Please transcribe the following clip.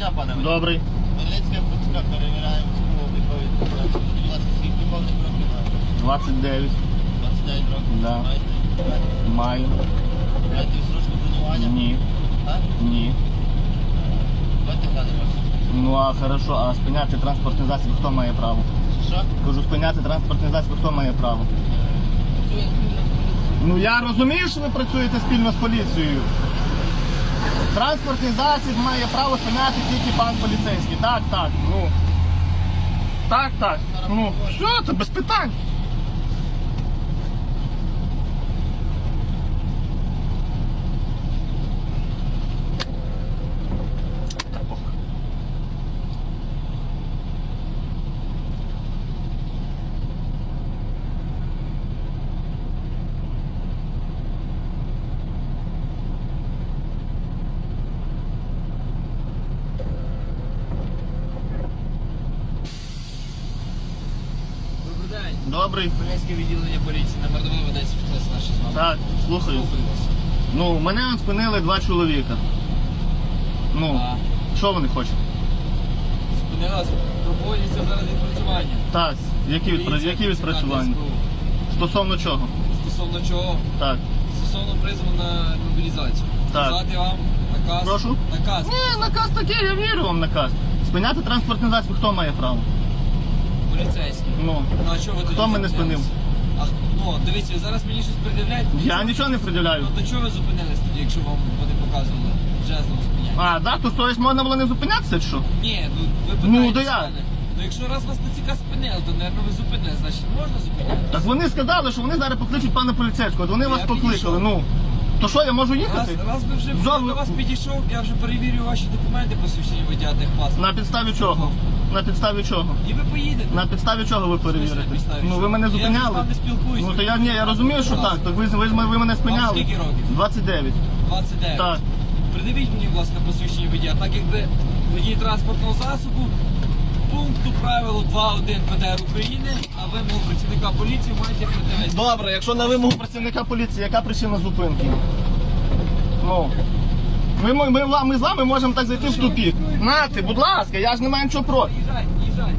дня, пане. водій. Добрий. Хмельницька ПЦК перевіряємо військовий відповідь. Будь ласка, скільки повних років маєте? 29. 29 років. Да. Маєте? Маю. Маєте відсрочку бронювання? Ні. Так? Ні. Давайте глянемо. Ну а хорошо, а спиняти транспортний засіб хто має право? Що? Кажу, спиняти транспортний засіб хто має право? Працює спільна поліція. Ну я розумію, що ви працюєте спільно з поліцією. Транспортний засіб має право спиняти тільки пан поліцейський. Так, так. Ну. Так, так. Ну, все, це без питань. Добрий. Хмельницьке відділення поліції номер 2 ведеться фітнес наші з вами. Так, слухаю. Слухаю вас. Ну, мене спинили два чоловіка. Ну, А, що вони хочуть? Спинилась, проводяться зараз відпрацювання. Так, які, відпра... Поліція, які відпрацювання? Стосовно чого? Стосовно чого? Так. Стосовно призову на мобілізацію. Так. Сказати вам наказ. Прошу? Наказ. Ні, наказ такий, я вірю вам наказ. Спиняти транспортний засіб, хто має право? Поліцейський. Ну, Ну а чого ви тоді Хто мене зупинились? спинив? А, ну, дивіться, ви зараз мені щось пред'являєте? я нічого не приділяю. Ну, то чого ви зупинились тоді, якщо вам вони показували жезлом зупиняти? А, да, то тобто можна було не зупинятися, чи що? Ні, ну ви Ну, то з як? мене. Ну якщо раз вас ТЦК спинили, то, мабуть, ви зупинили, значить можна зупиняти. Так вони сказали, що вони зараз покличуть пана поліцейського, от вони вас покликали. Ну, то що, я можу Раз, їхати? раз ви вже Зо- до вас підійшов, я вже перевірю ваші документи посвідчення водія техпаспорт. На підставі чого? На підставі чого? І ви поїдете. На підставі чого ви перевірите? на підставі Ну чого? ви мене Я з зупиняли. вами спілкуюся. Ну то я ні, я розумію, що так. Так ви, ви, ви мене спиняли. Скільки років? 29. 29. Так. Придивіть мені, будь ласка, посвідчення водія, так як ви водій транспортного засобу правило 2.1 ПДР України, а вимогу працівника поліції маєте ПДР. Добре, якщо на вимогу працівника поліції, яка причина зупинки? Ну. Ми, ми, ми, ми з вами можемо так зайти в тупік. Нати, будь ласка, я ж не маю нічого проти. Їжджайте, їжджайте.